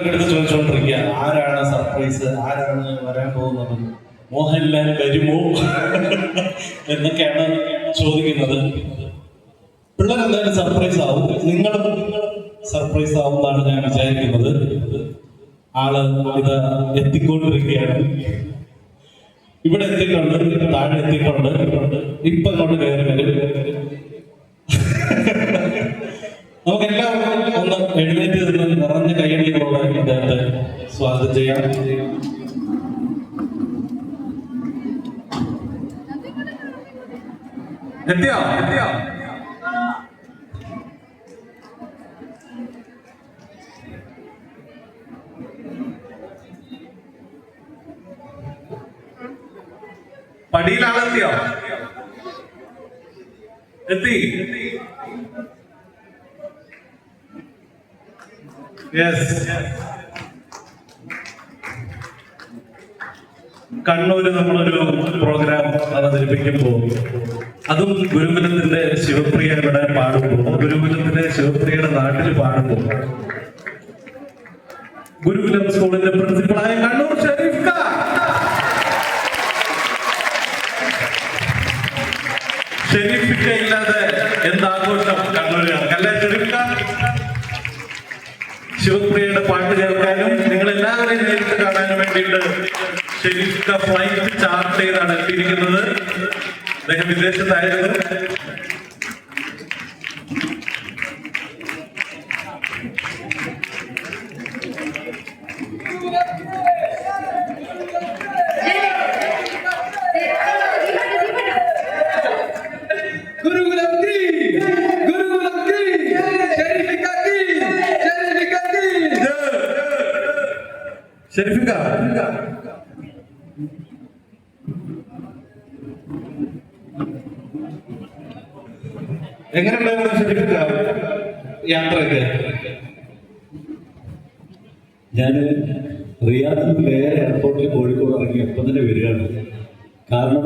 എടുത്ത് ചോദിച്ചുകൊണ്ടിരിക്കുക ആരാണ് സർപ്രൈസ് ആരാണ് വരാൻ പോകുന്നത്? മോഹൻലാൽ വരുമോ? എന്നൊക്കെയാണ് ചോദിക്കുന്നത്. പിള്ളേർ എന്തായാലും സർപ്രൈസ് ആവും. നിങ്ങളും സർപ്രൈസ് ആവും എന്നാണ് ഞാൻ വിചാരിക്കുന്നത്. ആൾ ഇത് എത്തിക്കൊണ്ടിരിക്കുകയാണ്. ഇവിടെ എത്തിയിട്ടുണ്ട് താഴെ എത്തിയിട്ടുണ്ട്. ഇപ്പൊ കൊണ്ട് കയറി വരും. നമുക്ക് എല്ലാവർക്കും സ്വാഗതം ചെയ്യാം എത്തിയോ? എത്തിയോ? പടിയിലാളെത്തിയോ? എത്തി? യെസ് കണ്ണൂര് നമ്മളൊരു പ്രോഗ്രാം അവതരിപ്പിക്കുമ്പോൾ അതും ഗുരുകുലത്തിന്റെ ശിവപ്രിയ ഇവിടെ പാടുമ്പോൾ ഗുരുകുലത്തിന്റെ ശിവപ്രിയയുടെ നാട്ടിൽ പാടുമ്പോൾ ഗുരുകുലം സ്കൂളിന്റെ പ്രിൻസിപ്പളായ കണ്ണൂർ ഷെരീഫ് ഷെരീഫിക്ക ഇല്ലാതെ എന്താഘോഷം കണ്ണൂരുകാർക്ക് അല്ലേ ഷെരീഫ് ശിവപ്രിയയുടെ പാട്ട് കേൾക്കാനും നിങ്ങൾ എല്ലാവരെയും നേരിട്ട് കാണാനും വേണ്ടിയിട്ട് ഷെരീഫ് ഫ്ലൈറ്റ് ചാർട്ട് ചെയ്താണ് എത്തിയിരിക്കുന്നത് അദ്ദേഹം വിദേശത്തായിരുന്നു ഗുരുകുലം കീ ഉണ്ടായിരുന്നു ഷെരീഫിക്ക യാത്രയൊക്കെ ഞാൻ റിയാദിൽ നിന്ന് നേരെ എയർപോർട്ടിൽ കോഴിക്കോട് ഇറങ്ങി എപ്പം തന്നെ വരികയാണ്. കാരണം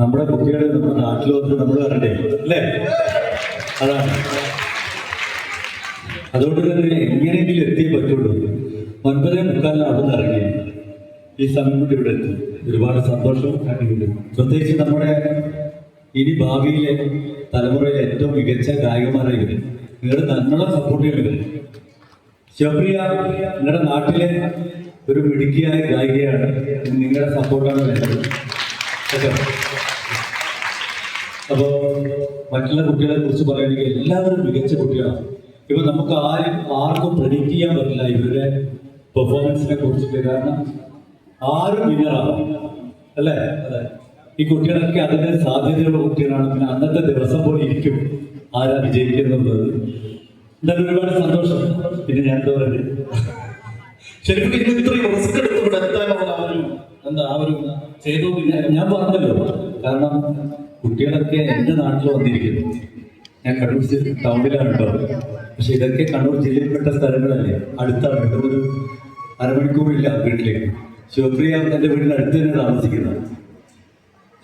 നമ്മുടെ കുട്ടികളെ നമ്മുടെ നാട്ടിൽ വന്ന് നമ്മൾ വരണ്ടേ? അല്ലേ? അതാണ് അതുകൊണ്ട് തന്നെ എങ്ങനെയെങ്കിലും എത്തിയേ പറ്റുള്ളൂ. ഒൻപതേ മുക്കാലിന് അവിടെ നിന്ന് ഇറങ്ങി ഈ സമയം കൊണ്ട് ഇവിടെ എത്തി. ഒരുപാട് സന്തോഷവും കണ്ടിട്ടുണ്ട് പ്രത്യേകിച്ച് നമ്മുടെ ഇനി ഭാവിയിലെ തലമുറയിലെ ഏറ്റവും മികച്ച ഗായകന്മാരായി വരും നിങ്ങൾ സപ്പോർട്ട് ചെയ്യുന്നത് ഷബ്രിയ നിങ്ങളുടെ നാട്ടിലെ ഒരു മിടുക്കിയായ ഗായികയാണ്. നിങ്ങളുടെ സപ്പോർട്ടാണ് വേണ്ടത്. അപ്പോൾ മറ്റുള്ള കുട്ടികളെ കുറിച്ച് പറയുകയാണെങ്കിൽ എല്ലാവരും മികച്ച കുട്ടികളാണ്. ഇപ്പൊ നമുക്ക് ആരും ആർക്കും പ്രെഡിക്റ്റ് ചെയ്യാൻ പറ്റില്ല ഇവരുടെ പെർഫോമൻസിനെ കുറിച്ചിട്ട്. കാരണം ആരും വിന്നറാണ് അല്ലേ? അതെ. ഈ കുട്ടികളൊക്കെ അതിന്റെ സാധ്യതയുള്ള കുട്ടികളാണ്. പിന്നെ അന്നത്തെ ദിവസം പോലെ ഇരിക്കും ആരാ വിജയിക്കുന്നത്. എന്തായാലും ഒരുപാട് സന്തോഷം. പിന്നെ ഞാൻ പറയുന്നത് ശരിക്കും ഇന്ന് ഇത്രയും റിസ്ക് എടുത്ത് ഇവിടെ എത്താനുള്ള ആ ഒരു എന്താ ആ ഒരു ചെയ്തു ഞാൻ- പറഞ്ഞല്ലോ. കാരണം കുട്ടികളൊക്കെ എന്റെ നാട്ടിൽ വന്നിരിക്കുന്നു. ഞാൻ കണ്ണൂർ ടൗണിലാണ് കേട്ടോ. പക്ഷെ ഇതൊക്കെ കണ്ണൂർ ജില്ലയിൽപ്പെട്ട സ്ഥലങ്ങളല്ലേ. അടുത്താണ്. ഒരു അരമണിക്കൂറില്ല വീട്ടിലേക്ക്. ശിവപ്രിയ എന്റെ വീടിന്റെ അടുത്ത് തന്നെ താമസിക്കുന്നത്.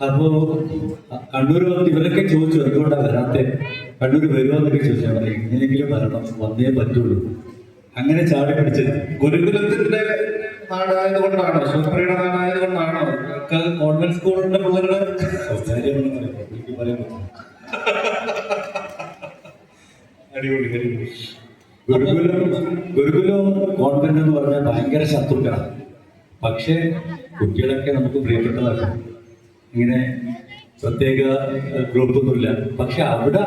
അപ്പോ അ- കണ്ണൂർ വന്ന് ഇവരൊക്കെ ചോദിച്ചു എന്തുകൊണ്ടാണ് വരാത്തെ? കണ്ണൂർ വരുവാന്നൊക്കെ ചോദിച്ചാൽ ചോദിച്ചു. പറഞ്ഞു എങ്ങനെയെങ്കിലും വരണം വന്നേ പറ്റുള്ളൂ. അങ്ങനെ ചാടി പിടിച്ചത് ഗുരുകുലത്തിന്റെ നാടായത് കൊണ്ടാണോ ശിവപ്രിയുടെ നാടായത് കൊണ്ടാണോ കോൺവെന്റ് സ്കൂളിന്റെ പിള്ളേരുടെ എനിക്ക് പറയാൻ അടിപൊളി അടിപൊളി. ഗുരുകുലം ഗുരുകുലം കോൺവെന്റ് എന്ന് പറഞ്ഞാൽ ഭയങ്കര ശത്രുക്കളാണ് പക്ഷേ കുട്ടികളൊക്കെ നമുക്ക് പ്രിയപ്പെട്ടതാണ് ഇങ്ങനെ പ്രത്യേക ഗ്രൂപ്പൊന്നുമില്ല. പക്ഷെ അവിടെ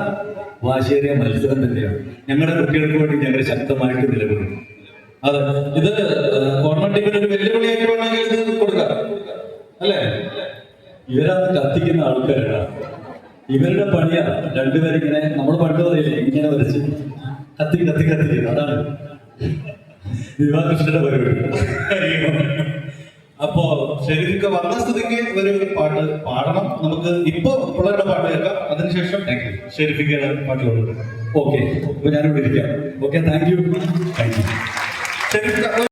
വാശേരിയ മത്സരം തന്നെയാണ്. ഞങ്ങളുടെ കുട്ടികൾക്ക് വേണ്ടി ഞങ്ങൾ ശക്തമായിട്ട് നിലകൊള്ളും. അതെ. ഇത് ഗവൺമെന്റ് ഒരു വെല്ലുവിളിയായിട്ട് വേണമെങ്കിൽ ഇത് കൊടുക്കാം. അല്ലേ? ഇവരത് കത്തിക്കുന്ന ആൾക്കാരാണ്. ഇവരുടെ പണിയാ രണ്ടുപേരിങ്ങനെ നമ്മൾ പണ്ട് പറയില്ലേ ഇങ്ങനെ വരച്ച് കത്തി കത്തി കത്തി അതാണ് ദിവാകൃഷ്ണന്റെ പരിപാടി. അപ്പോ ശരിക്കൊക്കെ വന്ന സ്ഥിതിക്ക് ഒരു പാട്ട് പാടണം. നമുക്ക് ഇപ്പൊ പിള്ളേരുടെ പാട്ട് കേൾക്കാം. അതിനുശേഷം ഷെരീഫിക്കയുടെ പാട്ട് കൊടുക്കാം ഓക്കെ. അപ്പൊ ഞാനിവിടെ ഇരിക്കാം. Okay thank you thank you ഷെരീഫിക്ക